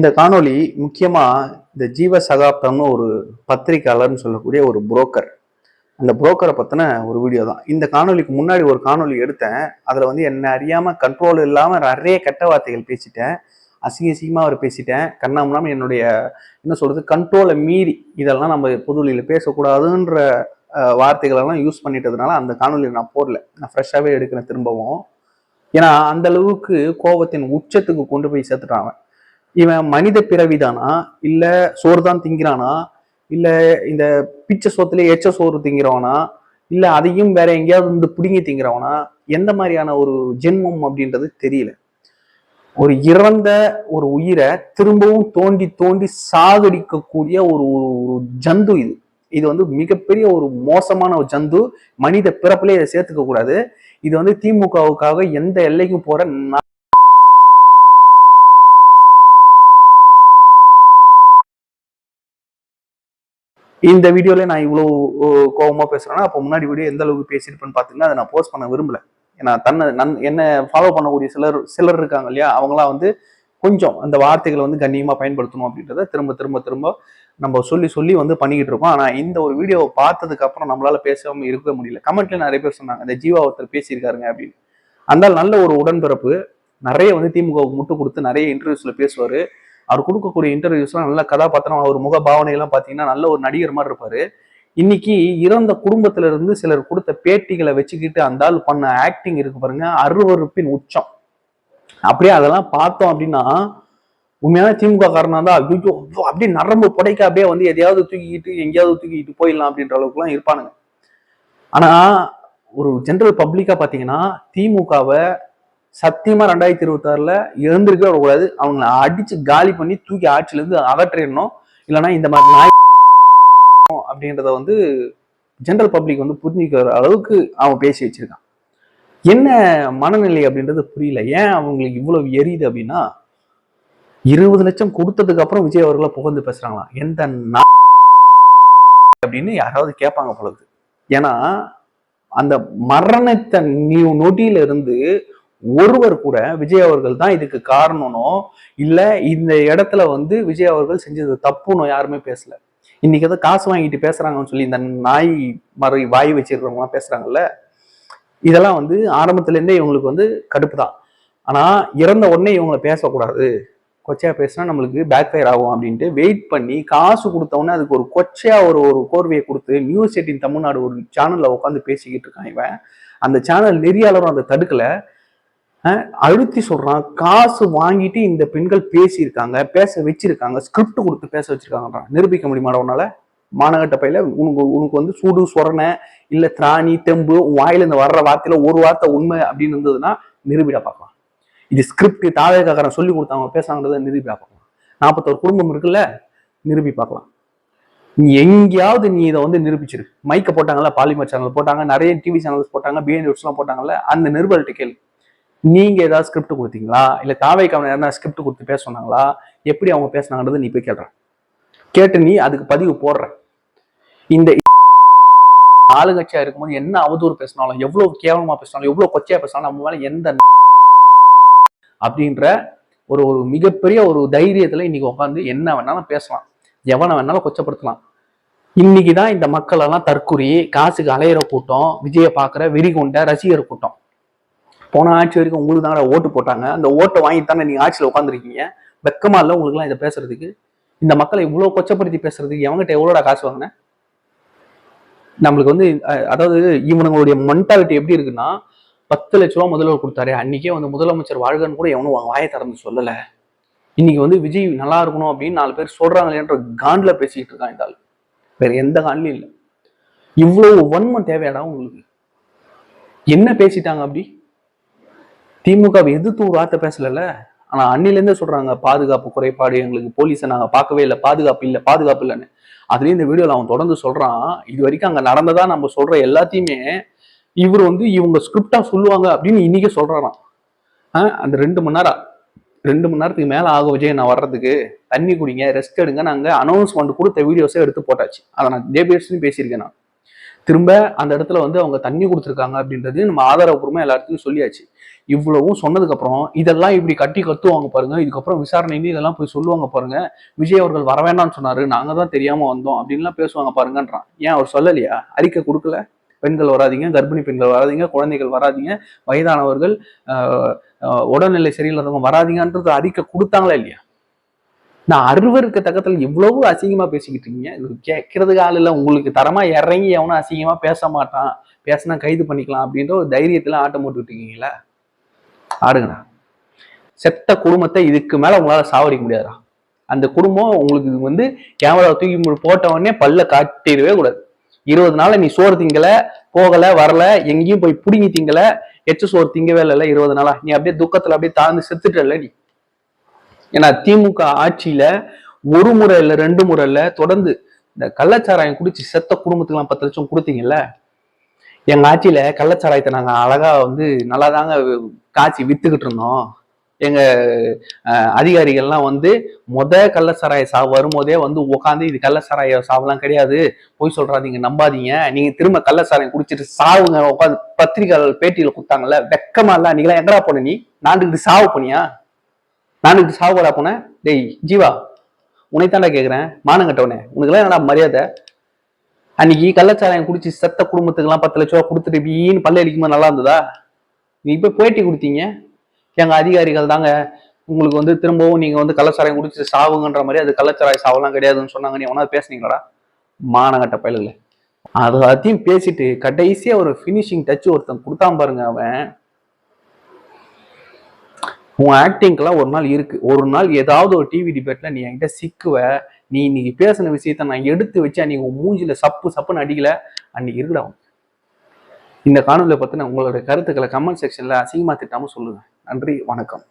இந்த காணொலி முக்கியமாக இந்த ஜீவ சகாப்தம்னு ஒரு பத்திரிக்கையாளர்னு சொல்லக்கூடிய ஒரு புரோக்கர். அந்த புரோக்கரை பற்றின ஒரு வீடியோ தான். இந்த காணொலிக்கு முன்னாடி ஒரு காணொலி எடுத்தேன். அதில் வந்து என்ன அறியாமல் கண்ட்ரோல் இல்லாமல் நிறைய கெட்ட வார்த்தைகள் பேசிட்டேன். அசிங்க அசிங்கமாக அவர் பேசிட்டேன். கண்ணாமலாம் என்னுடைய என்ன சொல்கிறது கண்ட்ரோலை மீறி இதெல்லாம் நம்ம பொதுவெளியில் பேசக்கூடாதுன்ற வார்த்தைகளெல்லாம் யூஸ் பண்ணிட்டதுனால அந்த காணொலியை நான் போடல. நான் ஃப்ரெஷ்ஷாகவே எடுக்கிறேன் திரும்பவும். ஏன்னா அந்த அளவுக்கு கோபத்தின் உச்சத்துக்கு கொண்டு போய் சேர்த்துட்டான் அவன். இவன் மனித பிறவிதானா? இல்ல சோறு தான் திங்கிறானா? இல்ல இந்த பிச்சை சோத்துல எச்ச சோறு திங்கிறவனா? இல்ல அதையும் வேற எங்கேயாவது வந்து பிடுங்கி திங்கிறவனா? எந்த மாதிரியான ஒரு ஜென்மம் அப்படின்றது தெரியல. ஒரு இறந்த ஒரு உயிரை திரும்பவும் தோண்டி தோண்டி சாகடிக்கக்கூடிய ஒரு ஒரு ஜந்து இது. இது வந்து மிகப்பெரிய ஒரு மோசமான ஒரு ஜந்து. மனித பிறப்பிலே இதை சேர்த்துக்க கூடாது இது வந்து திமுகவுக்காக எந்த எல்லைக்கும் போற ந- இந்த வீடியோல நான் இவ்வளோ கோபமாக பேசுகிறேன்னா பேசுறேன்னா அப்போ முன்னாடி வீடியோ எந்த அளவுக்கு பேசியிருப்பேன்னு பார்த்தீங்கன்னா அதை நான் போஸ்ட் பண்ண விரும்பல. ஏன்னா தன்னை நன் என்ன ஃபாலோ பண்ணக்கூடிய சிலர் சிலர் இருக்காங்க இல்லையா? அவங்களாம் வந்து கொஞ்சம் அந்த வார்த்தைகளை வந்து கண்ணியமாக பயன்படுத்தணும் அப்படின்றத திரும்ப திரும்ப திரும்ப நம்ம சொல்லி சொல்லி வந்து பண்ணிக்கிட்டு இருக்கோம். ஆனால் இந்த ஒரு வீடியோவை பார்த்ததுக்கு அப்புறம் நம்மளால பேசாம இருக்க முடியல. கமெண்ட்ல நிறைய பேர் சொன்னாங்க இந்த ஜீவா ஒருத்தர் பேசியிருக்காருங்க அப்படின்னு. அந்த நல்ல ஒரு உடன்பிறப்பு நிறைய வந்து திமுகவுக்கு முட்டு கொடுத்து நிறைய இன்டர்வியூஸ்ல பேசுவார். அவர் கொடுக்கக்கூடிய இன்டர்வியூஸ்லாம் நல்ல கதாபாத்திரம் அவர் முக பாவனையெல்லாம் பார்த்தீங்கன்னா நல்ல ஒரு நடிகர் மாதிரி இருப்பார். இன்னைக்கு இறந்த குடும்பத்துல இருந்து சிலர் கொடுத்த பேட்டிகளை வச்சுக்கிட்டு அந்த ஆள் பண்ண ஆக்டிங் இருக்கு பாருங்க அருவருப்பின் உச்சம். அப்படியே அதெல்லாம் பார்த்தோம் அப்படின்னா உண்மையான திமுக காரணம் தான் ஐயோ அப்படியே நரம்பு புடைக்க அப்படியே வந்து எதையாவது தூக்கிக்கிட்டு எங்கேயாவது தூக்கிக்கிட்டு போயிடலாம் அப்படின்ற அளவுக்குலாம் இருப்பானுங்க. ஆனா ஒரு ஜென்ரல் பப்ளிக்கா பாத்தீங்கன்னா திமுகவை சத்தியமா ரெண்டாயிரத்தி இருபத்தாறுல எழுந்திருக்கவே விடக்கூடாது. அவங்கள அடிச்சு காலி பண்ணி தூக்கி ஆட்சியில இருந்து அகற்றிடணும். இல்லைன்னா இந்த மாதிரி நாய் அப்படின்றத வந்து ஜென்ரல் பப்ளிக் வந்து புரிஞ்சுக்கிற அளவுக்கு அவன் பேசி வச்சிருக்கான். என்ன மனநிலை அப்படின்றது புரியல. ஏன் அவங்களுக்கு இவ்வளவு எரியுது அப்படின்னா இருபது லட்சம் கொடுத்ததுக்கு அப்புறம் விஜய் அவர்களை புகழ்ந்து பேசுறாங்களா? எந்த அப்படின்னு யாராவது கேட்பாங்க பொழுது ஏன்னா அந்த மரணத்தை நீ நொடியில இருந்து ஒருவர் கூட விஜய் அவர்கள் தான் இதுக்கு காரணனோ இல்ல இந்த இடத்துல வந்து விஜய் அவர்கள் செஞ்சது தப்புனோ யாருமே பேசல. இன்னைக்கு ஏதோ காசு வாங்கிட்டு பேசுறாங்கன்னு சொல்லி இந்த நாய் மறை வாய் வச்சிருக்கிறவங்களாம் பேசுறாங்கல்ல இதெல்லாம் வந்து ஆரம்பத்துலேருந்தே இவங்களுக்கு வந்து கடுப்பு தான் ஆனா இறந்த உடனே இவங்களை பேசக்கூடாது. கொச்சையா பேசினா நம்மளுக்கு பேக் ஃபயர் ஆகும் அப்படின்ட்டு வெயிட் பண்ணி காசு கொடுத்தவொடனே அதுக்கு ஒரு கொச்சையா ஒரு ஒரு கோர்வையை கொடுத்து நியூஸ் எயிட்டின் தமிழ்நாடு ஒரு சேனல்ல உட்காந்து பேசிக்கிட்டு இருக்கான் இவன். அந்த சேனல் நெறியாளரும் அதை தடுக்கல. அழுத்தி சொல்றான் காசு வாங்கிட்டு இந்த பெண்கள் பேசியிருக்காங்க பேச வச்சிருக்காங்க ஸ்கிரிப்ட் கொடுத்து பேச வச்சிருக்காங்கன்றான் நிரூபிக்க முடியுமாடா உன்னால? மானகட்ட பையில உனக்கு உனக்கு வந்து சூடு சொரணை இல்ல திராணி தெம்பு வாயில இருந்து வர்ற வார்த்தையில ஒரு வார்த்தை உண்மை அப்படின்னு இருந்ததுன்னா நிரூபிடா பார்க்கலாம். இது ஸ்கிரிப்ட் தாவேக்காரன் சொல்லி கொடுத்தாங்க பேசாங்கிறத நிரூபிடா பார்க்கலாம். நாற்பத்தோரு குடும்பம் இருக்குல்ல நிரூபி பார்க்கலாம். நீ எங்கேயாவது நீ இதை வந்து நிரூபிச்சிரு. மைக்க போட்டாங்கல்ல பாலிமர் சேனல் போட்டாங்க நிறைய டிவி சேனல்ஸ் போட்டாங்க பிஎன் எல்லாம் போட்டாங்கல்ல அந்த நிருபர்கிட்ட கேள்வி நீங்க ஏதாவது ஸ்கிரிப்ட் கொடுத்தீங்களா? இல்ல தாவைக்கான யாரா ஸ்கிரிப்ட் கொடுத்து பேச சொன்னாங்களா? எப்படி அவங்க பேசுனாங்கன்றதை நீ போய் கேட்ற கேட்டு நீ அதுக்கு பதிவு போடுற. இந்த ஆளுங்கட்சியா இருக்கும்போது என்ன அவதூறு பேசினாலும் எவ்வளவு கேவலமா பேசினாலும் எவ்வளவு கொச்சையா பேசினாலும் நம்ம மேல எந்த அப்படின்ற ஒரு ஒரு மிகப்பெரிய ஒரு தைரியத்துல இன்னைக்கு உட்காந்து என்ன வேணாலும் பேசலாம். எவனை வேணாலும் கொச்சப்படுத்தலாம். இன்னைக்கு தான் இந்த மக்கள் எல்லாம் தற்குறி காசுக்கு அலையிற கூட்டம் விஜயை பார்க்குற வெறி கொண்ட ரசிகர் கூட்டம். போன ஆட்சி வரைக்கும் உங்களுக்கு தாங்க ஓட்டு போட்டாங்க. அந்த ஓட்டை வாங்கி தானே நீங்கள் ஆட்சியில் உட்காந்துருக்கீங்க வெக்கமாக இல்லை உங்களுக்குலாம் இதை பேசுறதுக்கு? இந்த மக்களை இவ்வளவு கொச்சப்படுத்தி பேசுறதுக்கு எவங்கிட்ட எவ்வளோடா காசு வாங்கினேன் நம்மளுக்கு வந்து அதாவது இவனுங்களுடைய மென்டாலிட்டி எப்படி இருக்குன்னா பத்து லட்ச ரூபா முதல்வர் கொடுத்தாரு. அன்னைக்கே வந்து முதலமைச்சர் வாழ்கன்னு கூட எவனும் வாயை திறந்து சொல்லலை. இன்னைக்கு வந்து விஜய் நல்லா இருக்கணும் அப்படின்னு நாலு பேர் சொல்றாங்களேன்ற காண்ட்ல பேசிக்கிட்டு இருக்கான் இந்த ஆள். வேற எந்த காண்டிலும் இல்லை. இவ்வளவு வன்மம் தேவையாடா உங்களுக்கு? என்ன பேசிட்டாங்க அப்படி? திமுக எதிர்த்து ஒரு வார்த்தை பேசலைல்ல? ஆனா அன்னிலேருந்தே சொல்றாங்க பாதுகாப்பு குறைபாடு எங்களுக்கு போலீஸை நாங்க பார்க்கவே இல்லை பாதுகாப்பு இல்லை பாதுகாப்பு இல்லைன்னு. அதுலயும் இந்த வீடியோல அவன் தொடர்ந்து சொல்றான் இது வரைக்கும் அங்க நடந்ததா நம்ம சொல்ற எல்லாத்தையுமே இவர் வந்து இவங்க ஸ்கிரிப்டா சொல்லுவாங்க அப்படின்னு இன்னைக்கே சொல்றாராம். அந்த ரெண்டு மணி நேரம் ரெண்டு மணி நேரத்துக்கு மேல ஆகும் விஜய் நான் வர்றதுக்கு தண்ணி குடிங்க ரெஸ்ட் எடுங்க நாங்க அனௌன்ஸ்மெண்ட் கொடுத்த வீடியோஸே எடுத்து போட்டாச்சு. அதை நான் ஜேபிஎஸ்லையும் பேசியிருக்கேன் நான். திரும்ப அந்த இடத்துல வந்து அவங்க தண்ணி கொடுத்துருக்காங்க அப்படின்றது நம்ம ஆதாரபூர்வமா எல்லா சொல்லியாச்சு. இவ்வளவும் சொன்னதுக்கப்புறம் இதெல்லாம் இப்படி கட்டி கத்துவாங்க பாருங்க. இதுக்கப்புறம் விசாரணைன்னு இதெல்லாம் போய் சொல்லுவாங்க பாருங்க. விஜய் அவர்கள் வர வேண்டாம்னு சொன்னாரு. நாங்க தான் தெரியாம வந்தோம் அப்படின்லாம் பேசுவாங்க பாருங்கன்றான். ஏன் அவர் சொல்லலையா? அறிக்கை கொடுக்கல. பெண்கள் வராதீங்க கர்ப்பிணி பெண்கள் வராதிங்க குழந்தைகள் வராதிங்க வயதானவர்கள் உடல்நிலை சரியில்லாதவங்க வராதிங்கன்றது அறிக்கை கொடுத்தாங்களா இல்லையா? நான் அறுவருக்கு தக்கத்தில் இவ்வளவு அசிங்கமா பேசிக்கிட்டு இருக்கீங்க. இது கேட்கறதுக்கு ஆள் இல்லை. உங்களுக்கு தரமா இறங்கி எவனும் அசிங்கமா பேச மாட்டான். பேசினா கைது பண்ணிக்கலாம் அப்படின்ற ஒரு தைரியத்துல ஆட்டம் போட்டுக்கிட்டு இருக்கீங்களா? ஆடுங்கண்ணா. செத்த குடும்பத்தை இதுக்கு மேல உங்களால சாவடிக்க முடியாதுடா. அந்த குடும்பம் உங்களுக்கு வந்து கேமரா தூக்கி போட்ட உடனே பல்ல காட்டிடவே கூடாது. இருபது நாள் நீ சோறு திங்கல போகல வரல எங்கேயும் போய் புடுங்கி திங்கல எச்ச சோறு திங்கவே இல்லைல்ல இருபது நாளா? நீ அப்படியே துக்கத்துல அப்படியே தாழ்ந்து செத்துட்டல நீ? ஏன்னா திமுக ஆட்சியில ஒரு முறை இல்ல ரெண்டு முறை இல்ல தொடர்ந்து இந்த கள்ளச்சாராயம் குடிச்சு செத்த குடும்பத்துக்குலாம் பத்து லட்சம் கொடுத்தீங்கல்ல? எங்க ஆட்சியில கள்ளச்சாராயத்தை நாங்க அழகா வந்து நல்லா தாங்க காய்ச்சி வித்துக்கிட்டு இருந்தோம். எங்க அதிகாரிகள்லாம் வந்து மொத கள்ளச்சாராய சாவு வரும்போதே வந்து உட்காந்து இது கள்ளச்சாராய சாவுலாம் கிடையாது. போய் சொல்றாதீங்க நம்பாதீங்க. நீங்க திரும்ப கள்ளச்சாராயம் குடிச்சிட்டு சாவுங்க. உட்காந்து பத்திரிகையாளர் பேட்டியில கொடுத்தாங்கல்ல வெக்கமா இல்ல நீங்களாம் எங்கடா போன நீ? நாட்டுக்கு சாவு போனியா? பண்ணியா சாவு சாவுடா போனேன்? டேய் ஜீவா உனைத்தாண்டா கேக்குறேன். மானங்கட்டவனே உனக்குலாம் என்னடா மரியாதை? அன்னைக்கு கள்ளச்சாராயம் குடிச்சு செத்த குடும்பத்துக்கெல்லாம் பத்து லட்ச ரூபா கொடுத்துட்டு வீண் பல்ல அடிக்கும்போது நல்லா இருந்ததா? நீ இப்ப பேட்டி கொடுத்தீங்க. எங்க அதிகாரிகள் தாங்க உங்களுக்கு வந்து திரும்பவும் நீங்க வந்து கள்ளச்சாராயம் குடிச்சு சாவுங்கன்ற மாதிரி அது கள்ளச்சாராய சாவெல்லாம் கிடையாதுன்னு சொன்னாங்க. நீ உனக்கு பேசுனீங்களா மானகட்ட பயலுல அது அதையும் பேசிட்டு கடைசியா ஒரு ஃபினிஷிங் டச் ஒருத்தன் கொடுத்தான் பாருங்க அவன். உன் ஆக்டிங்கெல்லாம் ஒரு நாள் இருக்கு. ஒரு நாள் ஏதாவது ஒரு டிவி டிபேட்ல நீ என்கிட்ட சிக்குவ. நீ இன்னைக்கு பேசின விஷயத்த நான் எடுத்து வச்சு அன்னைக்கு உன் மூஞ்சில சப்பு சப்புன்னு அடிக்கல அன்னைக்கு இருக்கடா இந்த காணொலியை பத்தின உங்களோட கருத்துக்களை கமெண்ட் செக்ஷன்ல அசிங்கமா திட்டாம சொல்லுங்க. நன்றி வணக்கம்.